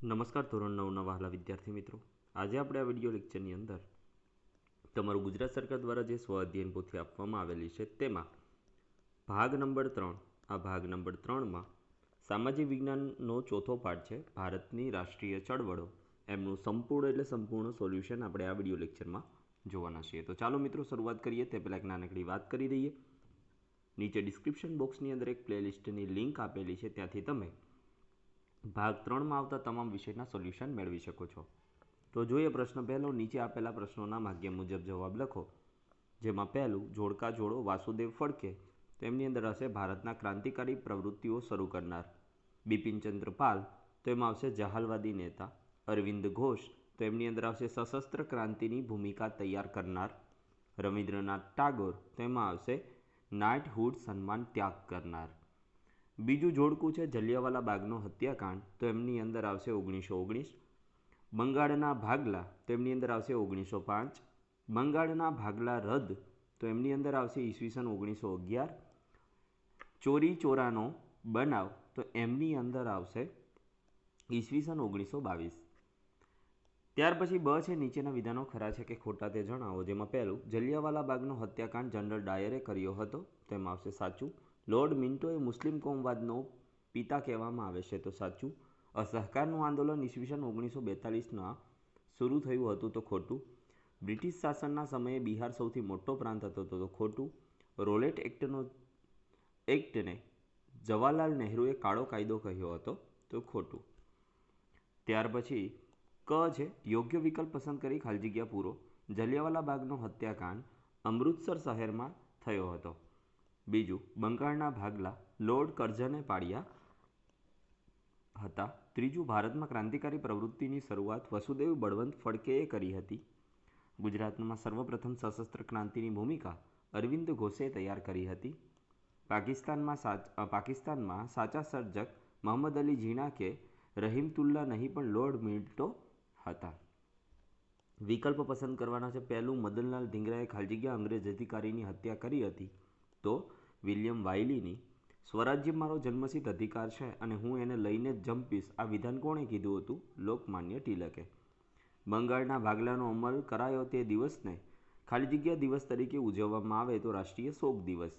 નમસ્કાર ધોરણ નવના વહાલા વિદ્યાર્થી મિત્રો. આજે આપણે આ વીડિયો લેક્ચરની અંદર તમારું ગુજરાત સરકાર દ્વારા જે સ્વ અધ્યયન પોથી આપવામાં આવેલી છે તેમાં ભાગ નંબર ત્રણ, આ ભાગ નંબર ત્રણમાં સામાજિક વિજ્ઞાનનો ચોથો પાઠ છે, ભારતની રાષ્ટ્રીય ચળવળો. એમનું સંપૂર્ણ એટલે સંપૂર્ણ સોલ્યુશન આપણે આ વીડિયો લેક્ચરમાં જોવાના છીએ. તો ચાલો મિત્રો શરૂઆત કરીએ, તે પહેલાં એક નાનકડી વાત કરી દઈએ. નીચે ડિસ્ક્રિપ્શન બોક્સની અંદર એક પ્લેલિસ્ટની લિંક આપેલી છે, ત્યાંથી તમે ભાગ ત્રણમાં આવતા તમામ વિષયના સોલ્યુશન મેળવી શકો છો. તો જોઈએ પ્રશ્ન પહેલો, નીચે આપેલા પ્રશ્નોના ભાગ્ય મુજબ જવાબ લખો. જેમાં પહેલું, જોડકા જોડો, વાસુદેવ ફડકે. તેમની અંદર હશે ભારતના ક્રાંતિકારી પ્રવૃત્તિઓ શરૂ કરનાર. બિપિનચંદ્ર પાલ, તો એમાં આવશે, જહાલવાદી નેતા. અરવિંદ ઘોષ, તો એમની અંદર આવશે, સશસ્ત્ર ક્રાંતિની ભૂમિકા તૈયાર કરનાર. રવિન્દ્રનાથ ટાગોર, તો એમાં આવશે, નાઇટહુડ સન્માન ત્યાગ કરનાર. બીજું જોડકું છે જલિયાવાલા બાગનો હત્યાકાંડ. તો એમની અંદર આવશે ઓગણીસો ઓગણીસ. બંગાળના ભાગલા, તો એમની અંદર આવશે ઓગણીસો પાંચ. બંગાળના ભાગલા રદ, તો એમની અંદર આવશે ઈસવીસન ઓગણીસો અગિયાર. ચોરી ચોરાનો બનાવ, તો એમની અંદર આવશે ઈસવીસન ઓગણીસો બાવીસ. ત્યાર પછી બ છે નીચેના વિધાનો ખરા છે કે ખોટા તે જણાવો. જેમાં પહેલું, જલિયાવાલા બાગનો હત્યાકાંડ જનરલ ડાયરે કર્યો હતો તેમાં આવશે સાચું. લોર્ડ મિન્ટોએ મુસ્લિમ કોમવાદનો પિતા કહેવામાં આવે છે. તો સાચું? અસહકારનું આંદોલન ઈસવીસન ઓગણીસો બેતાલીસના શરૂ થયું હતું તો ખોટું. બ્રિટિશ શાસનના સમયે બિહાર સૌથી મોટો પ્રાંત હતો તો ખોટું. રોલેટ એક્ટનો, એક્ટને જવાહરલાલ નહેરુએ કાળો કાયદો કહ્યો હતો તો ખોટું. ત્યાર પછી ક છે, યોગ્ય વિકલ્પ પસંદ કરી ખાલી જગ્યા પૂરો. જલિયાવાલા બાગનો હત્યાકાંડ અમૃતસર શહેરમાં થયો હતો. બીજું, બંગાળના ભાગલા લોર્ડ કર્ઝને પાડ્યા હતા. ત્રીજું, ભારતમાં ક્રાંતિકારી પ્રવૃત્તિની શરૂઆત વસુદેવ બળવંત ફડકેએ કરી હતી. ગુજરાતમાં સર્વપ્રથમ સશસ્ત્ર ક્રાંતિની ભૂમિકા અરવિંદ ઘોષે તૈયાર કરી હતી. પાકિસ્તાનમાં સાચ પાકિસ્તાનમાં સાચા સર્જક મોહમ્મદ અલી ઝીણા કે રહીમતુલ્લા નહીં પણ લોર્ડ મિન્ટો હતા. વિકલ્પ પસંદ કરવાના છે. પહેલું, મદનલાલ ધીંગરાએ ખાલજીગ્યા જગ્યા અંગ્રેજ અધિકારીની હત્યા કરી હતી. તો વિલિયમ વાયલીની, સ્વરાજ્ય મારો જન્મસિદ્ધ અધિકાર છે અને હું એને લઈને જ જંપીશ. આ વિધાન કોણે કીધું હતું? લોકમાન્ય ટિલકે બંગાળના ભાગલાનો અમલ કરાયો તે દિવસને ખાલી જગ્યા દિવસ તરીકે ઉજવવામાં આવે તો રાષ્ટ્રીય શોક દિવસ.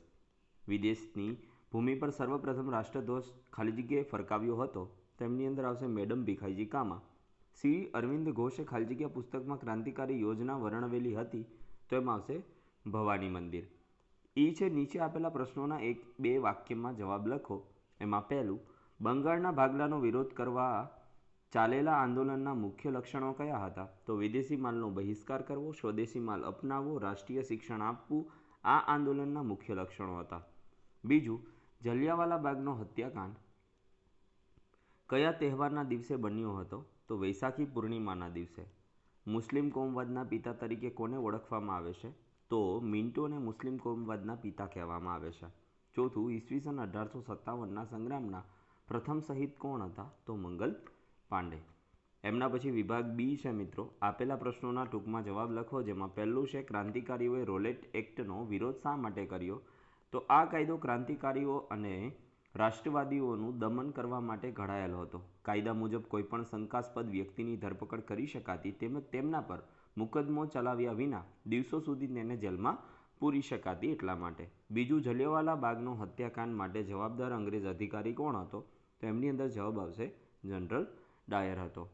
વિદેશની ભૂમિ પર સર્વપ્રથમ રાષ્ટ્રધ્વજ ખાલી જગ્યાએ ફરકાવ્યો હતો. તેમની અંદર આવશે મેડમ ભીખાઈજી કામા. શ્રી અરવિંદ ઘોષે ખાલી જગ્યા પુસ્તકમાં ક્રાંતિકારી યોજના વર્ણવેલી હતી. તો એમાં આવશે ભવાની મંદિર. ઈ છે, નીચે આપેલા પ્રશ્નોના એક, બે વાક્યમાં જવાબ લખો. એમાં પહેલું, બંગાળના ભાગલાનો વિરોધ કરવા ચાલેલા આંદોલનના મુખ્ય લક્ષણો કયા હતા? તો વિદેશી માલનો બહિષ્કાર કરવો, સ્વદેશી માલ અપનાવવો, રાષ્ટ્રીય શિક્ષણ આપવું, આ આંદોલનના મુખ્ય લક્ષણો હતા. બીજું, જલિયાવાલા બાગનો હત્યાકાંડ કયા તહેવારના દિવસે બન્યો હતો? તો વૈશાખી પૂર્ણિમાના દિવસે. મુસ્લિમ કોમવાદના પિતા તરીકે કોને ઓળખવામાં આવે છે? તો મિન્ટોને મુસ્લિમ કોમવાદના પિતા કહેવામાં આવે છે. ચોથું ઈસવીસન અઢારસો સત્તાવનના સંગ્રામના પ્રથમ શહીદ કોણ હતા? તો મંગલ પાંડે. એમના પછી વિભાગ બી છે મિત્રો. આપેલા પ્રશ્નોના ટૂંકમાં જવાબ લખો, જેમાં પહેલું છે, ક્રાંતિકારીઓએ રોલેટ એક્ટનો વિરોધ શા માટે કર્યો? તો આ કાયદો ક્રાંતિકારીઓ અને રાષ્ટ્રવાદીઓનું દમન કરવા માટે ઘડાયેલો હતો. કાયદા મુજબ કોઈપણ શંકાસ્પદ વ્યક્તિની ધરપકડ કરી શકાતી તેમજ તેમના પર મુકદમો ચલાવ્યા વિના દિવસો સુધી તેને જેલમાં પૂરી શકાતી એટલા માટે. બીજું, જલિયાવાલા બાગનો હત્યાકાંડ માટે જવાબદાર અંગ્રેજ અધિકારી કોણ હતો? તો એમની અંદર જવાબ આવશે જનરલ ડાયર હતો.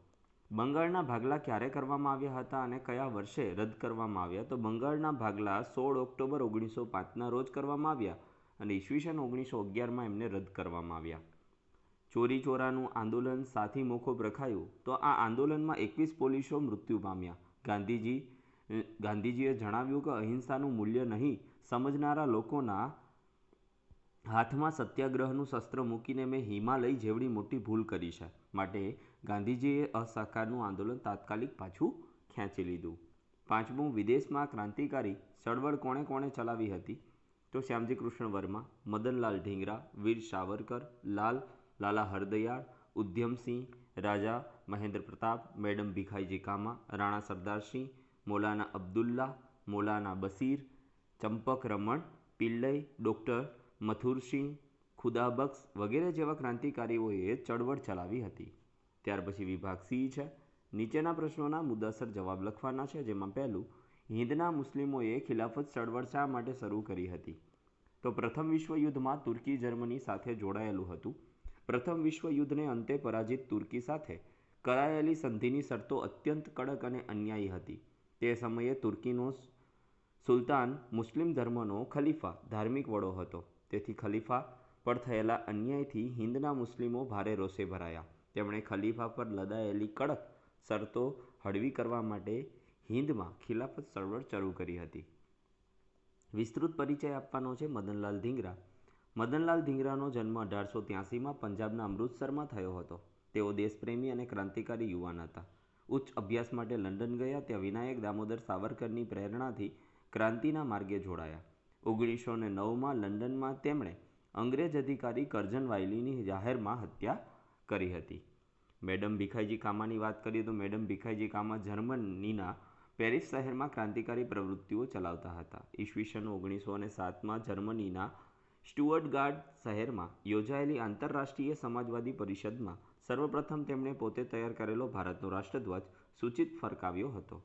બંગાળના ભાગલા ક્યારે કરવામાં આવ્યા હતા અને કયા વર્ષે રદ કરવામાં આવ્યા? તો બંગાળના ભાગલા સોળ ઓક્ટોબર ઓગણીસો પાંચના રોજ કરવામાં આવ્યા અને ઈસવીસન ઓગણીસો અગિયારમાં એમને રદ કરવામાં આવ્યા. ચોરી ચોરાનું આંદોલન સાથી મોખો રખાયું તો આ આંદોલનમાં એકવીસ પોલીસો મૃત્યુ પામ્યા. ગાંધીજી ગાંધીજીએ જણાવ્યું કે અહિંસાનું મૂલ્ય નહીં, સમજનારા લોકોના હાથમાં સત્યાગ્રહનું શસ્ત્ર મૂકીને મેં હિમાલય જેવડી મોટી ભૂલ કરી છે. માટે ગાંધીજીએ અસહકારનું આંદોલન તાત્કાલિક પાછું ખેંચી લીધું. પાંચમું, વિદેશમાં ક્રાંતિકારી ચળવળ કોણે કોણે ચલાવી હતી? તો શ્યામજી કૃષ્ણ વર્મા, મદનલાલ ઢીંગરા, વીર સાવરકર, લાલ, લાલા હરદયાળ, ઉધ્યમસિંહ રાજા મહેન્દ્ર પ્રતાપ, મેડમ ભીખાઈજી કામા રાણા સરદારસિંહ મૌલાના અબ્દુલ્લા, મૌલાના બસીર, ચંપક રમણ, પિલ્લઈ, ડૉક્ટર મથુરસિંહ ખુદાબક્ષ વગેરે જેવા ક્રાંતિકારીઓએ ચળવળ ચલાવી હતી. ત્યાર પછી વિભાગ સી છે. નીચેના પ્રશ્નોના મુદ્દાસર જવાબ લખવાના છે, જેમાં પહેલું હિન્દના મુસ્લિમોએ ખિલાફત ચળવળ શા માટે શરૂ કરી હતી? તો પ્રથમ વિશ્વયુદ્ધમાં તુર્કી જર્મની સાથે જોડાયેલું હતું. પ્રથમ વિશ્વયુદ્ધને અંતે પરાજિત તુર્કી સાથે કરાયેલી સંધિની શરતો અત્યંત કડક અને અન્યાયી હતી. તે સમયે તુર્કીનો સુલતાન મુસ્લિમ ધર્મનો ખલીફા, ધાર્મિક વડો હતો. તેથી ખલીફા પર થયેલા અન્યાયથી હિન્દના મુસ્લિમો ભારે રોષે ભરાયા. તેમણે ખલીફા પર લદાયેલી કડક શરતો હળવી કરવા માટે હિન્દમાં ખિલાફત ચળવળ શરૂ કરી હતી. વિસ્તૃત પરિચય આપવાનો છે મદનલાલ ધીંગરા મદનલાલ ધીંગરાનો જન્મ અઢારસો ત્યાસીમાં પંજાબના અમૃતસરમાં થયો હતો. તેઓ દેશપ્રેમી અને ક્રાંતિકારી યુવાન હતા. ઉચ્ચ અભ્યાસ માટે લંડન ગયા ત્યાં વિનાયક દામોદર સાવરકરની પ્રેરણાથી ક્રાંતિના માર્ગે જોડાયા. ઓગણીસો ને નવમાં લંડનમાં તેમણે અંગ્રેજ અધિકારી કરજન વાયલીની જાહેરમાં હત્યા કરી હતી. મેડમ ભીખાઈજી કામાની વાત કરીએ તો મેડમ ભીખાઈજી કામા જર્મનીના પેરિસ શહેરમાં ક્રાંતિકારી પ્રવૃત્તિઓ ચલાવતા હતા. ઈસવીસન ઓગણીસો અને સાતમાં જર્મનીના સ્ટુઅર્ટગાર્ડ શહેરમાં યોજાયેલી આંતરરાષ્ટ્રીય સમાજવાદી પરિષદમાં સર્વપ્રથમ તેમણે પોતે તૈયાર કરેલો ભારતનો રાષ્ટ્રધ્વજ સૂચિત ફરકાવ્યો હતો.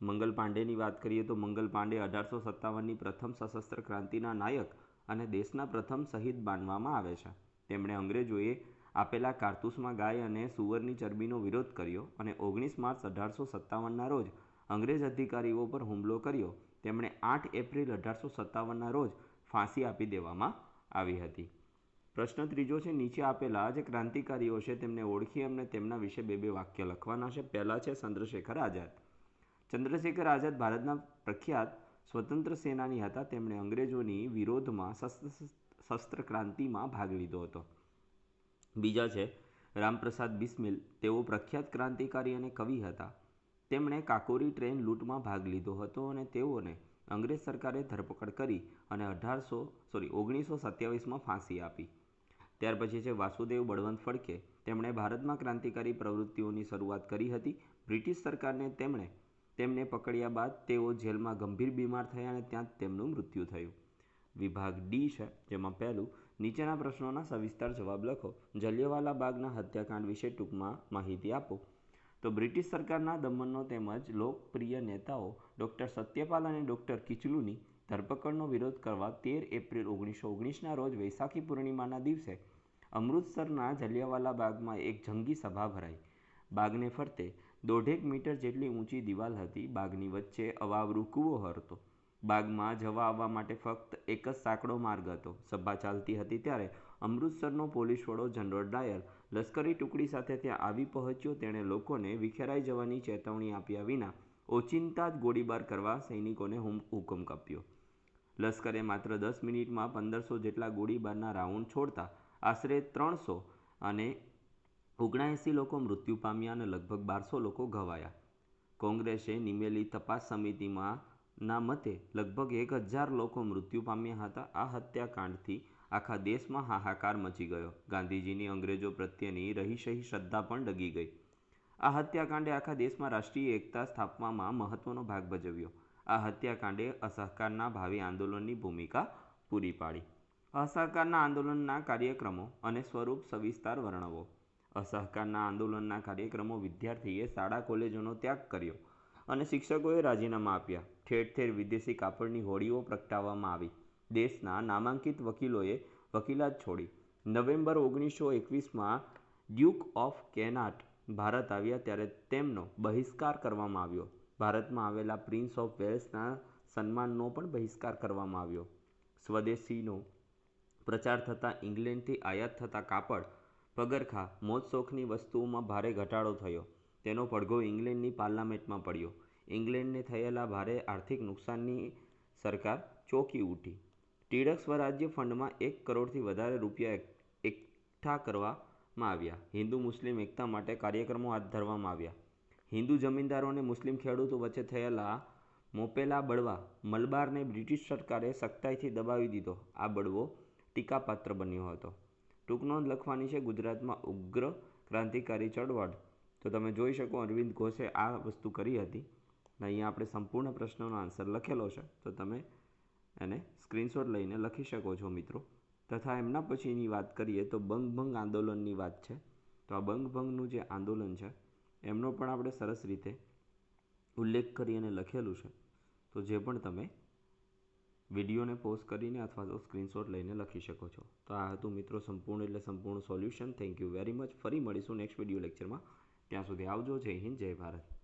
મંગલ પાંડેની વાત કરીએ તો મંગલ પાંડે અઢારસો સત્તાવનની પ્રથમ સશસ્ત્ર ક્રાંતિના નાયક અને દેશના પ્રથમ શહીદ માનવામાં આવે છે. તેમણે અંગ્રેજોએ આપેલા કારતૂસમાં ગાય અને સુવરની ચરબીનો વિરોધ કર્યો અને ઓગણીસ માર્ચ અઢારસો સત્તાવનના રોજ અંગ્રેજ અધિકારીઓ પર હુમલો કર્યો. તેમણે આઠ એપ્રિલ અઢારસો સત્તાવનના રોજ ફાંસી આપી દેવામાં આવી હતી. પ્રશ્ન ત્રીજો છે, નીચે આપેલા જે ક્રાંતિકારીઓ છે, તેમને ઓળખી અમને તેમના વિશે બે બે વાક્ય લખવાના છે. પહેલાં છે, ચંદ્રશેખર આઝાદ. ચંદ્રશેખર આઝાદ ભારતના પ્રખ્યાત સ્વતંત્ર સેનાની હતા. તેમણે અંગ્રેજોની વિરોધમાં શસ્ત્ર ક્રાંતિમાં ભાગ લીધો હતો. બીજા છે, રામપ્રસાદ બિસ્મિલ. તેઓ પ્રખ્યાત ક્રાંતિકારી અને કવિ હતા. તેમણે કાકોરી ટ્રેન લૂંટમાં ભાગ લીધો હતો અને તેઓને અંગ્રેજ સરકારે ધરપકડ કરી અને અઢારસો સોરી ઓગણીસો સત્યાવીસમાં ફાંસી આપી. ત્યાર પછી છે વાસુદેવ બળવંત ફડકે તેમણે ભારતમાં ક્રાંતિકારી પ્રવૃત્તિઓની શરૂઆત કરી હતી, બ્રિટિશ સરકારને તેમણે, તેમને પકડ્યા બાદ તેઓ જેલમાં ગંભીર બીમાર થયા અને ત્યાં જ તેમનું મૃત્યુ થયું. વિભાગ ડી છે, જેમાં પહેલું, નીચેના પ્રશ્નોના સવિસ્તાર જવાબ લખો. જલિયાવાલા બાગના હત્યાકાંડ વિશે ટૂંકમાં માહિતી આપો. તો બ્રિટિશ સરકારના દમનનો તેમજ લોકપ્રિય નેતાઓ ડૉક્ટર સત્યપાલ અને ડૉક્ટર કિચલુની ધરપકડનો વિરોધ કરવા તેર એપ્રિલ ઓગણીસો ઓગણીસના રોજ વૈશાખી પૂર્ણિમાના દિવસે અમૃતસરના જલિયાવાલા બાગમાં એક જંગી સભા ભરાઈ. બાગને ફરતે દોઢેક મીટર જેટલી ઊંચી દિવાલ હતી, બાગની વચ્ચે અવાવરૂ કૂવો હતો. બાગમાં જવા આવવા માટે ફક્ત એક જ સાંકડો માર્ગ હતો. સભા ચાલતી હતી ત્યારે અમૃતસરનો પોલીસ વડો જનરલ ડાયર લશ્કરી ટુકડી સાથે ત્યાં આવી પહોંચ્યો, તેણે લોકોને વિખેરાઈ જવાની ચેતવણી આપ્યા વિના ઓચિંતા જ ગોળીબાર કરવા સૈનિકોને હુકમ કાપ્યો. લશ્કરે માત્ર દસ મિનિટમાં પંદરસો જેટલા ગોળીબારના રાઉન્ડ છોડતા આશરે ત્રણસો અને ઓગણએંસી લોકો મૃત્યુ પામ્યા અને લગભગ બારસો લોકો ઘવાયા. કોંગ્રેસે નિમેલી તપાસ સમિતિમાં ના મતે લગભગ એક હજાર લોકો મૃત્યુ પામ્યા હતા. આ હત્યાકાંડથી આખા દેશમાં હાહાકાર મચી ગયો. ગાંધીજીની અંગ્રેજો પ્રત્યેની રહીશહી શ્રદ્ધા પણ ડગી ગઈ. આ હત્યાકાંડે આખા દેશમાં રાષ્ટ્રીય એકતા સ્થાપવામાં મહત્વનો ભાગ ભજવ્યો. આ હત્યાકાંડે અસહકારના ભાવિ આંદોલનની ભૂમિકા પૂરી પાડી. અસહકારના આંદોલનના કાર્યક્રમો અને સ્વરૂપ સવિસ્તાર વર્ણવો. અસહકારના આંદોલનના કાર્યક્રમો વિદ્યાર્થીએ શાળા કોલેજોનો ત્યાગ કર્યો અને શિક્ષકોએ રાજીનામા આપ્યા. ઠેર ઠેર વિદેશી કાપડની હોડીઓ પ્રગટાવવામાં આવી. દેશના નામાંકિત વકીલોએ વકીલાત છોડી. નવેમ્બર ઓગણીસો એકવીસમાં ડ્યુક ઓફ કેનાટ ભારત આવ્યા ત્યારે તેમનો બહિષ્કાર કરવામાં આવ્યો. ભારતમાં આવેલા પ્રિન્સ ઓફ વેલ્સના સન્માનનો પણ બહિષ્કાર કરવામાં આવ્યો. સ્વદેશીનો પ્રચાર થતાં ઇંગ્લેન્ડથી આયાત થતા કાપડ, પગરખા, મોજશોખની વસ્તુઓમાં ભારે ઘટાડો થયો. તેનો પડઘો ઇંગ્લેન્ડની પાર્લામેન્ટમાં પડ્યો. ઇંગ્લેન્ડને થયેલા ભારે આર્થિક નુકસાનની સરકાર ચોંકી ઉઠી. ટિળક સ્વરાજ્ય ફંડમાં એક કરોડથી વધારે રૂપિયા એકઠા કરવામાં આવ્યા. હિન્દુ, મુસ્લિમ એકતા માટે કાર્યક્રમો હાથ ધરવામાં આવ્યા. હિન્દુ જમીનદારો અને મુસ્લિમ ખેડૂતો વચ્ચે થયેલા મોપેલા બળવા મલબારને બ્રિટિશ સરકારે સખ્તાઈથી દબાવી દીધો. આ બળવો ટીકાપાત્ર બન્યો હતો. ટૂંક નોંધ લખવાની છે ગુજરાતમાં ઉગ્ર ક્રાંતિકારી ચળવળ. તો તમે જોઈ શકો અરવિંદ ઘોષે આ વસ્તુ કરી હતી. અને અહીંયા આપણે સંપૂર્ણ પ્રશ્નનો આન્સર લખેલો છે. તો તમે એને સ્ક્રીનશોટ લઈને લખી શકો છો મિત્રો. તથા એમના પછીની વાત કરીએ તો બંગ ભંગ આંદોલનની વાત છે. તો આ બંગભંગનું જે આંદોલન છે, એમનો પણ આપણે સરસ રીતે ઉલ્લેખ કરી અને લખેલું છે. તો જે પણ તમે વિડીયોને પોઝ કરીને અથવા તો સ્ક્રીનશોટ લઈને લખી શકો છો. તો આ હતું મિત્રો સંપૂર્ણ એટલે સંપૂર્ણ solution. Thank you very much ફરી મળીશું નેક્સ્ટ વીડિયો લેક્ચરમાં ત્યાં સુધી આવજો. જય હિન્દ, જય ભારત.